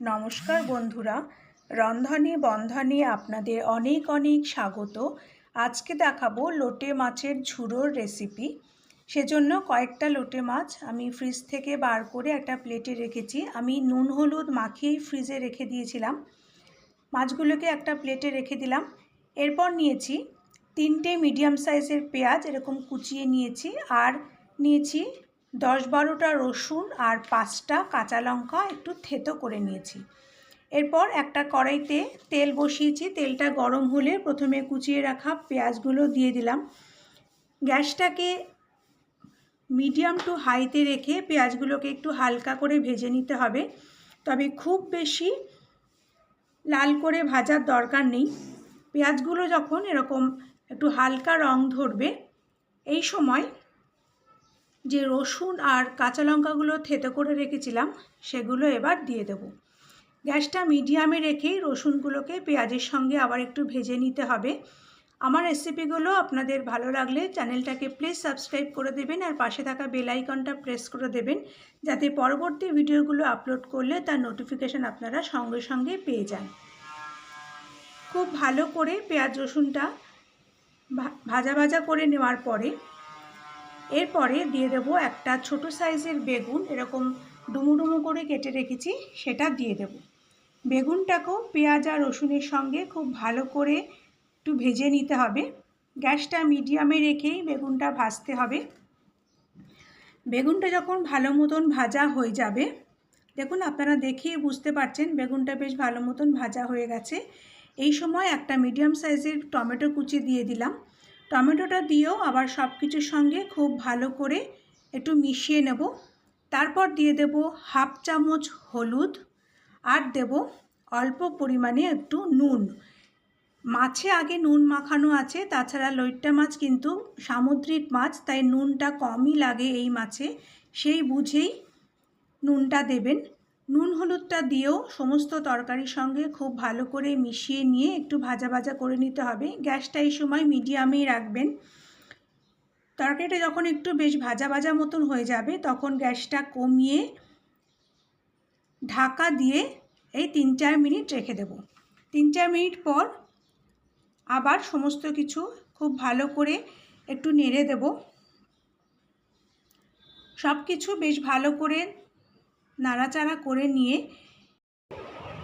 নমস্কার বন্ধুরা। রন্ধনে বন্ধনে আপনাদের অনেক অনেক স্বাগত। আজকে দেখাবো লোটে মাছের ঝুড়োর রেসিপি সেজন্য কয়েকটা লোটে মাছ আমি ফ্রিজ থেকে বার করে একটা প্লেটে রেখেছি। আমি নুন, হলুদ মাখিয়েই ফ্রিজে রেখে দিয়েছিলাম। মাছগুলোকে একটা প্লেটে রেখে দিলাম। এরপর নিয়েছি তিনটে মিডিয়াম সাইজের পেঁয়াজ, এরকম কুচিয়ে নিয়েছি। আর নিয়েছি দশ বারোটা রসুন আর পাঁচটা কাঁচা লঙ্কা একটু থেতো করে নিয়েছি। এরপর একটা কড়াইতে তেল বসিয়েছি। তেলটা গরম হলে প্রথমে কুচিয়ে রাখা পেঁয়াজগুলো দিয়ে দিলাম। গ্যাসটাকে মিডিয়াম টু হাইতে রেখে পেঁয়াজগুলোকে একটু হালকা করে ভেজে নিতে হবে। তবে খুব বেশি লাল করে ভাজার দরকার নেই। পেঁয়াজগুলো যখন এরকম একটু হালকা রং ধরবে, এই সময় যে রসুন আর কাঁচা লঙ্কাগুলো থেতো করে রেখেছিলাম, সেগুলো এবার দিয়ে দেব। গ্যাসটা মিডিয়ামে রেখেই রসুনগুলোকে পেঁয়াজের সঙ্গে আবার একটু ভেজে নিতে হবে। আমার রেসিপিগুলো আপনাদের ভালো লাগলে চ্যানেলটাকে প্লিজ সাবস্ক্রাইব করে দেবেন আর পাশে থাকা বেল আইকনটা প্রেস করে দেবেন, যাতে পরবর্তী ভিডিওগুলো আপলোড করলে তার নোটিফিকেশান আপনারা সঙ্গে সঙ্গে পেয়ে যান। খুব ভালো করে পেঁয়াজ রসুনটা ভাজা ভাজা করে নেওয়ার পরে এরপরে দিয়ে দেব একটা ছোট সাইজের বেগুন, এরকম ডুমু ডুমু করে কেটে রেখেছি, সেটা দিয়ে দেব। বেগুনটাকেও পেঁয়াজ আর রসুনের সঙ্গে খুব ভালো করে একটু ভেজে নিতে হবে। গ্যাসটা মিডিয়ামে রেখেই বেগুনটা ভাজতে হবে। বেগুনটা যখন ভালো মতন ভাজা হয়ে যাবে, দেখুন আপনারা দেখেই বুঝতে পারছেন বেগুনটা বেশ ভালো মতন ভাজা হয়ে গেছে। এই সময় একটা মিডিয়াম সাইজের টমেটো কুচি দিয়ে দিলাম। টমেটোটা দিয়েও আবার সব কিছুর সঙ্গে খুব ভালো করে একটু মিশিয়ে নেব। তারপর দিয়ে দেব হাফ চামচ হলুদ আর দেব অল্প পরিমাণে একটু নুন। মাছে আগে নুন মাখানো আছে, তাছাড়া লইট্টা মাছ কিন্তু সামুদ্রিক মাছ, তাই নুনটা কমই লাগে এই মাছে। সেই বুঝেই নুনটা দেবেন। নুন হলুদটা দিয়েও সমস্ত তরকারির সঙ্গে খুব ভালো করে মিশিয়ে নিয়ে একটু ভাজা ভাজা করে নিতে হবে। গ্যাসটা এই সময় মিডিয়ামেই রাখবেন। তরকারিটা যখন একটু বেশ ভাজা ভাজা মতন হয়ে যাবে, তখন গ্যাসটা কমিয়ে ঢাকা দিয়ে এই তিন চার মিনিট রেখে দেব। তিন চার মিনিট পর আবার সমস্ত কিছু খুব ভালো করে একটু নেড়ে দেব। সব কিছু বেশ ভালো করে নাড়াচাড়া করে নিয়ে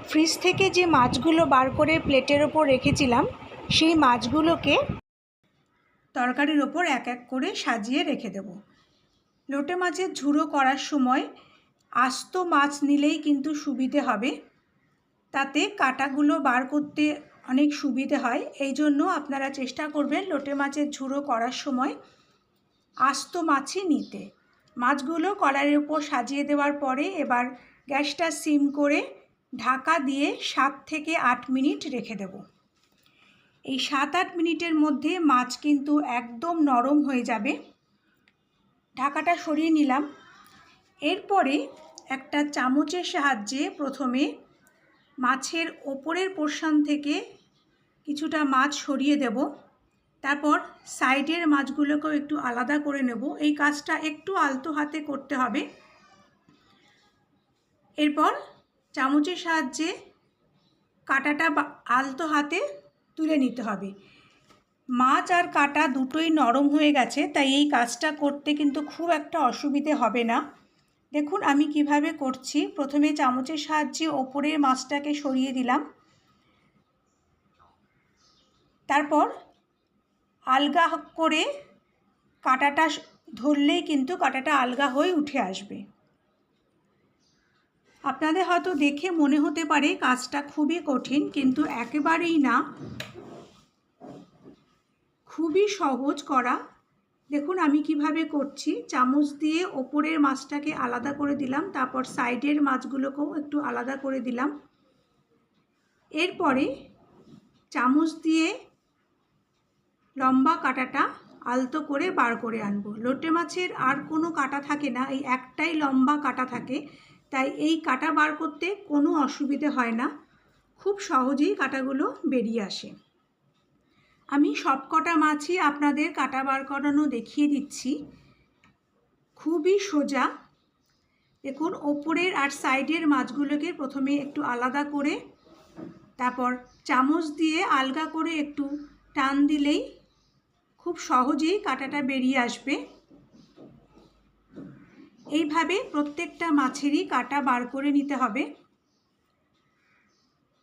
ফ্রিজ থেকে যে মাছগুলো বার করে প্লেটের ওপর রেখেছিলাম, সেই মাছগুলোকে তরকারির ওপর এক এক করে সাজিয়ে রেখে দেব। লোটে মাছের ঝুড়ো করার সময় আস্ত মাছ নিলেই কিন্তু সুবিধে হবে। তাতে কাটাগুলো বার করতে অনেক সুবিধে হয়। এই জন্য আপনারা চেষ্টা করবেন লোটে মাছের ঝুড়ো করার সময় আস্ত মাছই নিতে। মাছগুলো কড়াইয়ের উপর সাজিয়ে দেওয়ার পরে এবার গ্যাসটা সিম করে ঢাকা দিয়ে সাত থেকে আট মিনিট রেখে দেব। এই সাত আট মিনিটের মধ্যে মাছ কিন্তু একদম নরম হয়ে যাবে। ঢাকাটা সরিয়ে নিলাম। এরপরে একটা চামচের সাহায্যে প্রথমে মাছের ওপরের পোর্শন থেকে কিছুটা মাছ সরিয়ে দেব। তারপর সাইডের মাছগুলোকেও একটু আলাদা করে নেব। এই কাজটা একটু আলতো হাতে করতে হবে। এরপর চামচের সাহায্যে কাটাটা আলতো হাতে তুলে নিতে হবে। মাছ আর কাটা দুটোই নরম হয়ে গেছে, তাই এই কাজটা করতে কিন্তু খুব একটা অসুবিধে হবে না। দেখুন আমি কীভাবে করছি। প্রথমে চামচের সাহায্যে ওপরের মাছটাকে সরিয়ে দিলাম। তারপর আলগা করে কাঁটাটা ধরলেই কিন্তু কাঁটাটা আলগা হয়ে উঠে আসবে। আপনাদের হয়তো দেখে মনে হতে পারে কাজটা খুবই কঠিন, কিন্তু একেবারেই না। খুবই সহজ করা। দেখুন আমি কীভাবে করছি। চামচ দিয়ে ওপরের মাছটাকে আলাদা করে দিলাম, তারপর সাইডের মাছগুলোকেও একটু আলাদা করে দিলাম। এরপরে চামচ দিয়ে লম্বা কাটাটা আলতো করে বার করে আনব। লোটে মাছের আর কোনো কাটা থাকে না, এই একটাই লম্বা কাটা থাকে। তাই এই কাটা বার করতে কোনো অসুবিধে হয় না। খুব সহজেই কাটাগুলো বেরিয়ে আসে। আমি সব কটা মাছই আপনাদের কাটা বার করানো দেখিয়ে দিচ্ছি। খুবই সোজা। দেখুন, ওপরের আর সাইডের মাছগুলোকে প্রথমে একটু আলাদা করে, তারপর চামচ দিয়ে আলগা করে একটু টান দিলেই খুব সহজেই কাঁটাটা বেরিয়ে আসবে। এইভাবে প্রত্যেকটা মাছেরই কাটা বার করে নিতে হবে।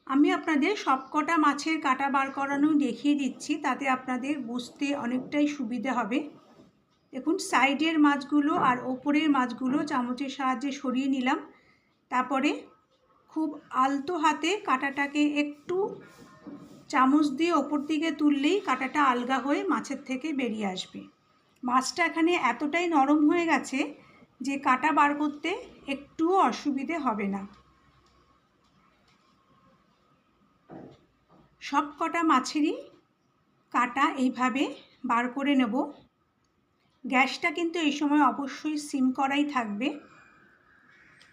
আমি আপনাদের সবকটা মাছের কাটা বার করানো দেখিয়ে দিচ্ছি, তাতে আপনাদের বুঝতে অনেকটাই সুবিধে হবে। দেখুন, সাইডের মাছগুলো আর ওপরের মাছগুলো চামচের সাহায্যে সরিয়ে নিলাম। তারপরে খুব আলতো হাতে কাটাটাকে একটু চামচ দিয়ে ওপর দিকে তুললেই কাটাটা আলগা হয়ে মাছের থেকে বেরিয়ে আসবে। মাছটা এখানে এতটাই নরম হয়ে গেছে যে কাটা বার করতে একটুও অসুবিধে হবে না। সব কটা মাছেরই কাটা এইভাবে বার করে নেব। গ্যাসটা কিন্তু এই সময় অবশ্যই সিম করাই থাকবে।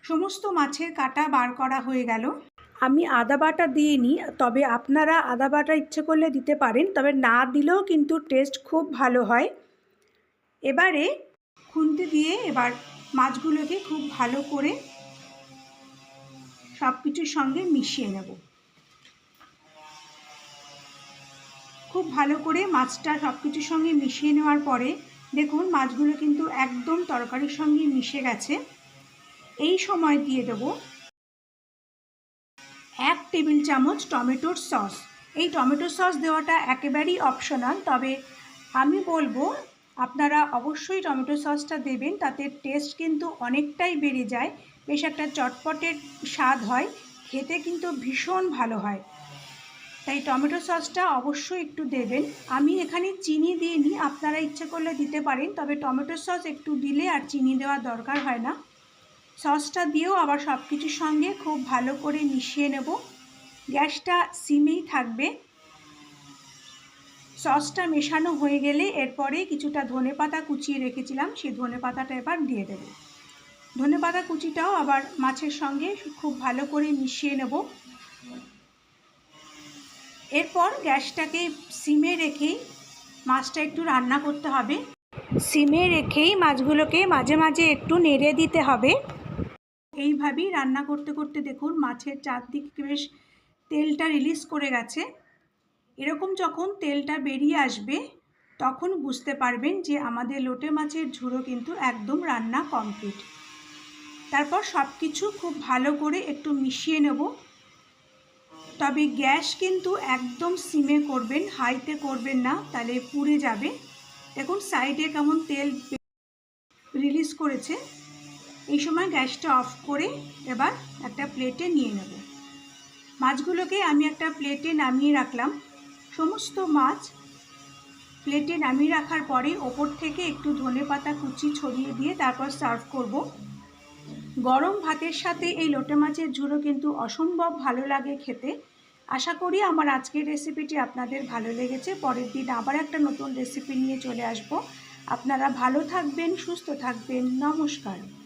সমস্ত মাছের কাটা বার করা হয়ে গেল। আমি আদা বাটা দিইনি, তবে আপনারা আদা বাটা ইচ্ছে করলে দিতে পারেন, তবে না দিলেও কিন্তু টেস্ট খুব ভালো হয়। এবারে খুন্তি দিয়ে এবার মাছগুলোকে খুব ভালো করে সব কিছুর সঙ্গে মিশিয়ে নেব। খুব ভালো করে মাছটা সব কিছুর সঙ্গে মিশিয়ে নেওয়ার পরে দেখুন মাছগুলো কিন্তু একদম তরকারির সঙ্গে মিশে গেছে। এই সময় দিয়ে দেব টেবিল চামচ টমেটোর সস। এই টমেটো সস দেওয়াটা একেবারেই অপশনাল, তবে আমি বলব, আপনারা অবশ্যই টমেটো সসটা দেবেন, তাতে টেস্ট কিন্তু অনেকটাই বেড়ে যায়। বেশ একটা চটপটের স্বাদ হয়, খেতে কিন্তু ভীষণ ভালো হয়। তাই টমেটো সসটা অবশ্যই একটু দেবেন। আমি এখানে চিনি দিইনি, আপনারা ইচ্ছে করলে দিতে পারেন, তবে টমেটো সস একটু দিলে আর চিনি দেওয়ার দরকার হয় না। সসটা দিয়েও আবার সব কিছুর সঙ্গে খুব ভালো করে মিশিয়ে নেব। গ্যাসটা সিমেই থাকবে। সসটা মেশানো হয়ে গেলে এরপরে কিছুটা ধনে পাতা কুচিয়ে রেখেছিলাম, সেই ধনে পাতাটা এবার দিয়ে দেব। ধনে পাতা কুচিটাও আবার মাছের সঙ্গে খুব ভালো করে মিশিয়ে নেব। এরপর গ্যাসটাকে সিমে রেখেই মাছটা একটু রান্না করতে হবে। সিমে রেখেই মাছগুলোকে মাঝে মাঝে একটু নেড়ে দিতে হবে। এইভাবেই রান্না করতে করতে দেখুন, মাছের চারদিকে বেশ তেলটা রিলিজ করে গেছে। এরকম যখন তেলটা বেরিয়ে আসবে, তখন বুঝতে পারবেন যে আমাদের লোটে মাছের ঝুড়ো কিন্তু একদম রান্না কমপ্লিট তারপর সব কিছু খুব ভালো করে একটু মিশিয়ে নেব। তবে গ্যাস কিন্তু একদম সিমে করবেন, হাইতে করবেন না, তাহলে পুড়ে যাবে। দেখুন সাইডে কেমন তেল রিলিজ করেছে। এই সময় গ্যাসটা অফ করে এবার একটা প্লেটে নিয়ে নেব। মাছগুলোকে আমি একটা প্লেটে নামিয়ে রাখলাম। সমস্ত মাছ প্লেটে নামিয়ে রাখার পরে ওপর থেকে একটু ধনে পাতা কুচি ছড়িয়ে দিয়ে তারপর সার্ভ করব। গরম ভাতের সাথে এই লোটে মাছের ঝুড়ো কিন্তু অসম্ভব ভালো লাগে খেতে। আশা করি আমার আজকের রেসিপিটি আপনাদের ভালো লেগেছে। পরের দিন আবার একটা নতুন রেসিপি নিয়ে চলে আসব। আপনারা ভালো থাকবেন, সুস্থ থাকবেন। নমস্কার।